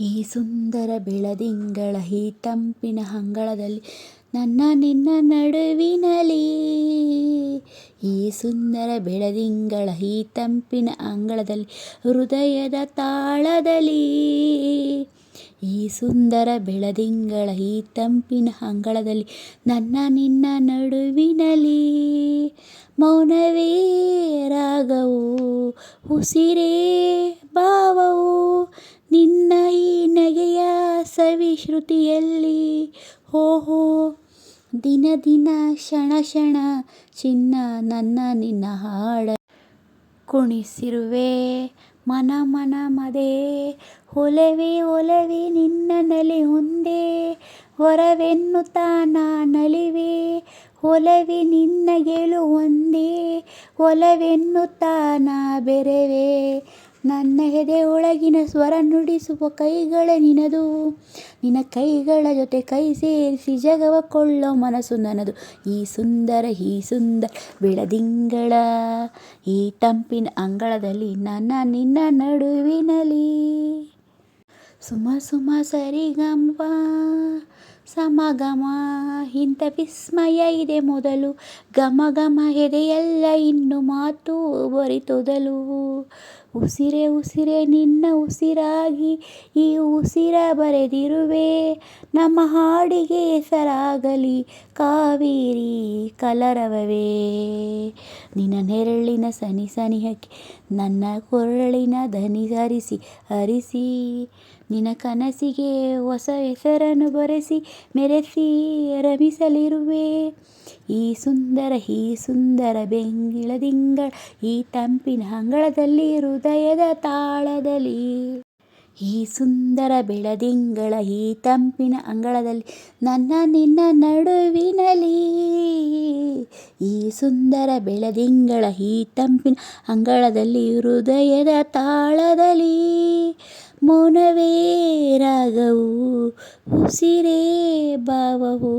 ಈ ಸುಂದರ ಬೆಳದಿಂಗಳ ಈ ತಂಪಿನ ಅಂಗಳದಲ್ಲಿ ನನ್ನ ನಿನ್ನ ನಡುವಿನಲಿ. ಈ ಸುಂದರ ಬೆಳದಿಂಗಳ ಈ ತಂಪಿನ ಅಂಗಳದಲ್ಲಿ ಹೃದಯದ ತಾಳದಲ್ಲಿ ಈ ಸುಂದರ ಬೆಳದಿಂಗಳ ಈ ತಂಪಿನ ಅಂಗಳದಲ್ಲಿ ನನ್ನ ನಿನ್ನ ನಡುವಿನಲಿ. ಮೌನವೇ ರಾಗವು ಉಸಿರೇ ಭಾವವು. ಸವಿಶ್ರುತಿಯಲ್ಲಿ ಓಹೋ, ದಿನ ದಿನ ಕ್ಷಣ ಕ್ಷಣ ಚಿನ್ನ ನನ್ನ ನಿನ್ನ ಹಾಡ ಕುಣಿಸಿರುವೆ. ಮನ ಮನ ಮದೆ, ಒಲವಿ ನಿನ್ನ ನಿನ್ನನಲ್ಲಿ ಒಂದೇ. ಹೊರವೆನ್ನುತ್ತ ನಲಿವೆ, ಒಲವಿ ನಿನ್ನ ಗೆಳು ಒಂದೇ. ಒಲವೆನ್ನುತ್ತ ನಾ ಬೆರೆವೆ. ನನ್ನ ಹೆದೆ ಒಳಗಿನ ಸ್ವರ ನುಡಿಸುವ ಕೈಗಳೇ ನಿನದು. ನಿನ್ನ ಕೈಗಳ ಜೊತೆ ಕೈ ಸೇರಿಸಿ ಜಗವ ಕೊಳ್ಳೋ ಮನಸ್ಸು ನನ್ನದು. ಈ ಸುಂದರ ಈ ಸುಂದರ ಬೆಳದಿಂಗಳ, ಈ ತಂಪಿನ ಅಂಗಳದಲ್ಲಿ ನನ್ನ ನಿನ್ನ ನಡುವಿನಲ್ಲಿ. ಸುಮ ಸುಮ ಸರಿಗಮ ಸಮಗಮ ಇಂಥ ವಿಸ್ಮಯ ಇದೆ ಮೊದಲು. ಘಮ ಘಮ ಎದೆಯೆಲ್ಲ ಇನ್ನು ಮಾತು ಬರಿತೊದಲು. ಉಸಿರೆ ಉಸಿರೆ ನಿನ್ನ ಉಸಿರಾಗಿ, ಈ ಉಸಿರ ಬರೆದಿರುವೆ. ನಮ್ಮ ಹಾಡಿಗೆ ಹೆಸರಾಗಲಿ ಕಾವೇರಿ ಕಲರವವೇ. ನಿನ್ನ ನೆರಳಿನ ಸನಿ ಸನಿಹಕ್ಕೆ, ನನ್ನ ಕೊರಳಿನ ಧನಿ ಹರಿಸಿ ಹರಿಸಿ. ನಿನ್ನ ಕನಸಿಗೆ ಹೊಸ ಹೆಸರನ್ನು ಬರೆಸಿ, ಮೆರೆಸಿ ರಮಿಸಲಿರುವೆ ಈ ಸುಂದರ ಈ ಸುಂದರ ಬೆಂಗಿಳದಿಂಗಳ, ಈ ತಂಪಿನ ಅಂಗಳದಲ್ಲಿ, ಹೃದಯದ ತಾಳದಲ್ಲಿ. ಈ ಸುಂದರ ಬೆಳದಿಂಗಳ ಈ ತಂಪಿನ ಅಂಗಳದಲ್ಲಿ ನನ್ನ ನಿನ್ನ ನಡುವಿನಲ್ಲಿ. ಈ ಸುಂದರ ಬೆಳದಿಂಗಳ ಈ ತಂಪಿನ ಅಂಗಳದಲ್ಲಿ ಹೃದಯದ ತಾಳದಲ್ಲಿ ಮೌನವೇ ಉಸಿರೇ ಭಾವವು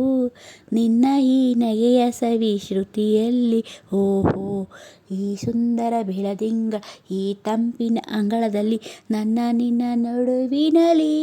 ನಿನ್ನ ಈ ನಗೆಯ ಸವಿ ಶ್ರುತಿಯಲ್ಲಿ ಓಹೋ, ಈ ಸುಂದರ ಬೆಳದಿಂಗಳ ಈ ತಂಪಿನ ಅಂಗಳದಲ್ಲಿ ನನ್ನ ನಿನ್ನ ನಡುವಿನಲ್ಲಿ